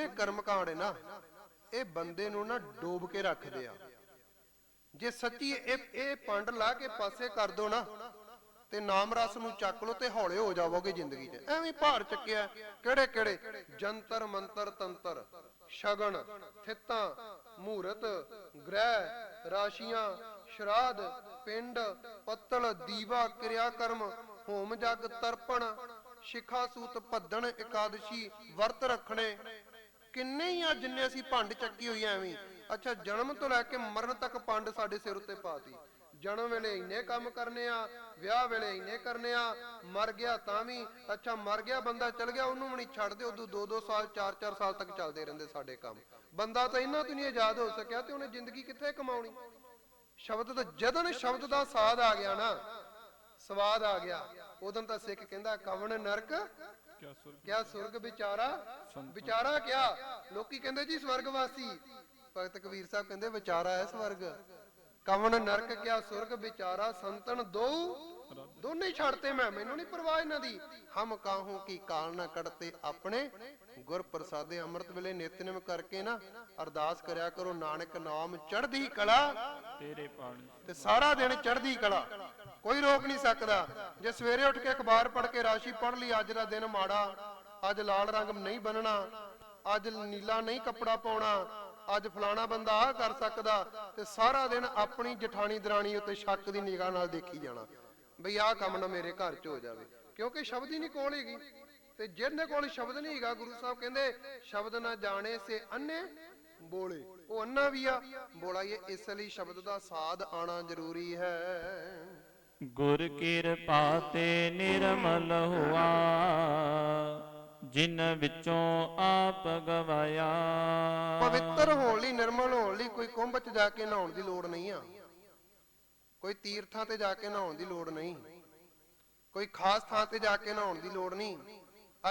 ਜਿੰਨੇ ਕਰਮ ਕਾਂਡ ਨਾ, ਇਹ ਬੰਦੇ ਨੂੰ ਨਾ ਡੋਬ ਕੇ ਰੱਖਦੇ ਆ। ਜੇ ਸੱਚੀ ਇਹ ਇਹ ਪੰਡ ਲਾ ਕੇ ਪਾਸੇ ਕਰ ਦੋ ਨਾ, ਤੇ ਨਾਮ ਰਸ ਨੂੰ ਚੱਕ ਲੋ ਤੇ ਹੌਲੇ ਹੋ ਜਾਵੋਗੇ ਜ਼ਿੰਦਗੀ 'ਚ। ਐਵੇਂ ਭਾਰ ਚੱਕਿਆ। ਕਿਹੜੇ ਕਿਹੜੇ? ਜੰਤਰ, ਮੰਤਰ, ਤੰਤਰ, ਸ਼ਗਨ, ਥਿੱਤਾਂ, ਮੂਰਤ, ਗ੍ਰਹਿ, ਰਾਸ਼ੀਆਂ, ਸ਼ਰਾਧ, ਪਿੰਡ, ਪੱਤਲ, ਦੀਵਾ ਕਿਰਿਆ ਕਰਮ ਹੋਮ ਜਗ, ਤਰਪਣ, ਸ਼ਿਖਾ ਸੂਤ, ਭੱਦਣ, ਇਕਾਦਸ਼ੀ, ਵਰਤ ਰੱਖਣੇ ਕਿੰਨੇ ਹੀ ਆ ਜਿੰਨੇ ਅਸੀਂ ਭੰਡ ਚੱਕੀ ਹੋਈ ਐਵੇਂ। ਅੱਛਾ, ਜਨਮ ਤੋਂ ਲੈ ਕੇ ਮਰਨ ਤੱਕ ਪੰਡ ਸਾਡੇ ਸਿਰ ਉੱਤੇ ਪਾਤੀ ਜਨਮ ਵੇਲੇ ਇੰਨੇ ਕੰਮ ਕਰਨੇ ਆ, ਵਿਆਹ ਵੇਲੇ ਇੰਨੇ ਕਰਨੇ ਆ, ਮਰ ਗਿਆ ਤਾਂ ਵੀ, ਅੱਛਾ, ਮਰ ਗਿਆ ਬੰਦਾ ਚਲ ਗਿਆ, ਉਹਨੂੰ ਵੀ ਨਹੀਂ ਛੱਡਦੇ ਉਦੋਂ 2-2 ਸਾਲ 4-4 ਸਾਲ ਤੱਕ ਚੱਲਦੇ ਰਹਿੰਦੇ ਸਾਡੇ ਕੰਮ। ਬੰਦਾ ਤਾਂ ਇਹਨਾਂ ਤੋਂ ਨਹੀਂ ਆਜ਼ਾਦ ਹੋ ਸਕਿਆ ਤੇ ਉਹਨੇ ਜ਼ਿੰਦਗੀ ਕਿੱਥੇ ਕਮਾਉਣੀ? ਸ਼ਬਦ ਦਾ ਜਦੋਂ ਸ਼ਬਦ ਦਾ ਸਾਧ ਆ ਗਿਆ ਨਾ, ਸਵਾਦ ਆ ਗਿਆ। ਉਦੋਂ ਤਾਂ ਸਿੱਖ ਕਹਿੰਦਾ, ਕਵਣ ਨਰਕ ਕਿਆ ਸੁਰਗ? ਕਿਆ ਸੁਰਗ ਵਿਚਾਰਾ? ਵਿਚਾਰਾ ਕਿਆ? ਲੋਕੀ ਕਹਿੰਦੇ ਜੀ ਸਵਰਗਵਾਸੀ ਭਗਤ ਕਬੀਰ ਸਾਹਿਬ ਕਹਿੰਦੇ ਵਿਚਾਰਾ ਹੈ ਸਵਰਗ। ਕਵਣ ਨਰਕ ਕਿਆ ਸੁਰਗ ਵਿਚਾਰਾ? ਸੰਤਨ ਦੋ ਦੋਨੇ ਹੀ ਛੱਡਤੇ ਮੈਂ। ਮੈਨੂੰ ਨਹੀਂ ਪਰਵਾਹ ਇਹਨਾਂ ਦੀ। ਹਮ ਕਾਹੂ ਕੀ ਕਾਲ ਨਾ ਕੜਤੇ ਆਪਣੇ? ਗੁਰ ਪ੍ਰਸਾਦੇ ਅੰਮ੍ਰਿਤ ਵੇਲੇ ਨਿਤਨੇਮ ਕਰਕੇ ਨਾ ਅਰਦਾਸ ਕਰਿਆ ਕਰੋ ਨਾਨਕ ਨਾਮ ਚੜ੍ਹਦੀ ਕਲਾ ਤੇਰੇ ਪਾਣੀ। ਤੇ ਸਾਰਾ ਦਿਨ ਚੜ੍ਹਦੀ ਕਲਾ। ਕੋਈ ਰੋਕ ਨਹੀਂ ਸਕਦਾ। ਜੇ ਸਵੇਰੇ ਉੱਠ ਕੇ ਅਖਬਾਰ ਪੜ੍ਹ ਕੇ ਰਾਸ਼ੀ ਪੜ੍ਹ ਲਈ, ਅੱਜ ਦਾ ਦਿਨ ਮਾੜਾ, ਅੱਜ ਲਾਲ ਰੰਗ ਨਹੀਂ ਬਣਨਾ ਅੱਜ ਨੀਲਾ ਨਹੀਂ ਕੱਪੜਾ ਪਾਉਣਾ, ਅੱਜ ਫਲਾਣਾ ਬੰਦਾ ਆਹ ਕਰ ਸਕਦਾ, ਤੇ ਸਾਰਾ ਦਿਨ ਆਪਣੀ ਜਠਾਣੀ ਦਰਾਣੀ ਉੱਤੇ ਸ਼ੱਕ ਦੀ ਨਿਗਾਹ ਨਾਲ ਦੇਖੀ ਜਾਣਾ। ਬਈ ਆਹ ਕੰਮ ਨਾ ਮੇਰੇ ਘਰ 'ਚ ਹੋ ਜਾਵੇ। ਕਿਉਂਕਿ ਸ਼ਬਦ ਹੀ ਨਹੀਂ ਕੋਲ ਹੈਗੀ। ਤੇ ਜਿਹਦੇ ਕੋਲ ਸ਼ਬਦ ਨਹੀਂ ਹੈਗਾ, ਗੁਰੂ ਸਾਹਿਬ ਕਹਿੰਦੇ, ਸ਼ਬਦ ਨਾ ਜਾਣੇ ਸੇ ਅੰਨੇ ਬੋਲੇ। ਉਹ ਅੰਨਾ ਵੀ ਆ। ਬੋਲਾ ਇਹ ਇਸ ਲਈ ਸ਼ਬਦ ਦਾ ਸਾਧ ਆਣਾ ਜ਼ਰੂਰੀ ਹੈ। ਗੁਰ ਕਿਰਪਾ ਤੇ ਨਿਰਮਲ ਹੁਆ, ਜਿਨ ਵਿੱਚੋਂ ਆਪ ਗਵਾਇਆ। ਪਵਿੱਤਰ ਹੋਣ ਲਈ, ਨਿਰਮਲ ਹੋਣ ਲਈ ਕੋਈ ਕੁੰਭ 'ਚ ਜਾ ਕੇ ਨਹਾਉਣ ਦੀ ਲੋੜ ਨਹੀਂ ਆ। ਕੋਈ ਤੀਰਥਾਂ ਤੇ ਜਾ ਕੇ ਨਹਾਉਣ ਦੀ ਲੋੜ ਨਹੀਂ। ਕੋਈ ਖਾਸ ਥਾਂ ਤੇ ਜਾ ਕੇ ਨਹਾਉਣ ਦੀ ਲੋੜ ਨਹੀਂ।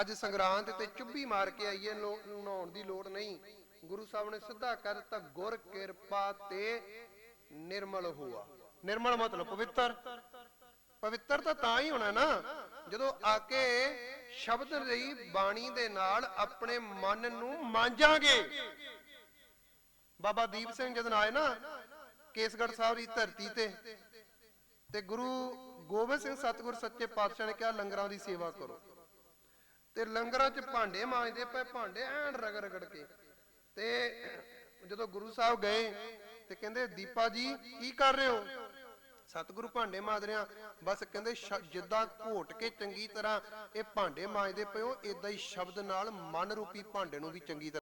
ਅੱਜ ਸੰਗਰਾਂਦ ਤੇ ਚੁੱਭੀ ਮਾਰ ਕੇ ਆਈਏ ਨਹਾਉਣ ਦੀ ਲੋੜ ਨਹੀਂ। ਗੁਰੂ ਸਾਹਿਬ ਨੇ ਸਿੱਧਾ ਕਹਿ ਦਿੱਤਾ, ਗੁਰ ਕਿਰਪਾ ਤੇ ਨਿਰਮਲ ਹੋਆ। ਨਿਰਮਲ ਮਤਲਬ ਪਵਿੱਤਰ। ਪਵਿੱਤਰ ਤਾਂ ਤਾਂ ਹੀ ਹੋਣਾ ਨਾ। ਜਦੋਂ ਆ ਕੇ ਸ਼ਬਦ ਦੀ ਬਾਣੀ ਦੇ ਨਾਲ ਆਪਣੇ ਮਨ ਨੂੰ ਮਾਂਜਾਂਗੇ। ਬਾਬਾ ਦੀਪ ਸਿੰਘ ਜਦੋਂ ਆਏ ਨਾ, ਕੇਸਗੜ੍ਹ ਸਾਹਿਬ ਦੀ ਧਰਤੀ ਤੇ ਤੇ ਗੁਰੂ ਗੋਬਿੰਦ ਸਿੰਘ ਸਤਿਗੁਰ ਸੱਚੇ ਪਾਤਸ਼ਾਹ ਨੇ ਕਿਹਾ, ਲੰਗਰਾਂ ਦੀ ਸੇਵਾ ਕਰੋ। ਤੇ ਲੰਗਰਾਂ 'ਚ ਭਾਂਡੇ ਮਾਂਜਦੇ ਪਏ, ਭਾਂਡੇ ਐਨ ਰਗੜ ਰਗੜ ਕੇ। ਤੇ ਜਦੋਂ ਗੁਰੂ ਸਾਹਿਬ ਗਏ, ਤੇ ਕਹਿੰਦੇ, ਦੀਪਾ ਜੀ, ਕੀ ਕਰ ਰਹੇ ਹੋ? ਸਤਿਗੁਰੂ ਭਾਂਡੇ ਮਾਂਜ ਰਿਆਂ ਬਸ ਕਹਿੰਦੇ ਸ਼- ਜਿੱਦਾਂ ਘੋਟ ਕੇ ਚੰਗੀ ਤਰ੍ਹਾਂ ਇਹ ਭਾਂਡੇ ਮਾਂਜਦੇ ਪਏ ਹੋ ਇਦਾਂ ਹੀ ਸ਼ਬਦ ਨਾਲ ਮਨ ਰੂਪੀ ਭਾਂਡੇ ਨੂੰ ਵੀ ਚੰਗੀ ਤਰ੍ਹਾਂ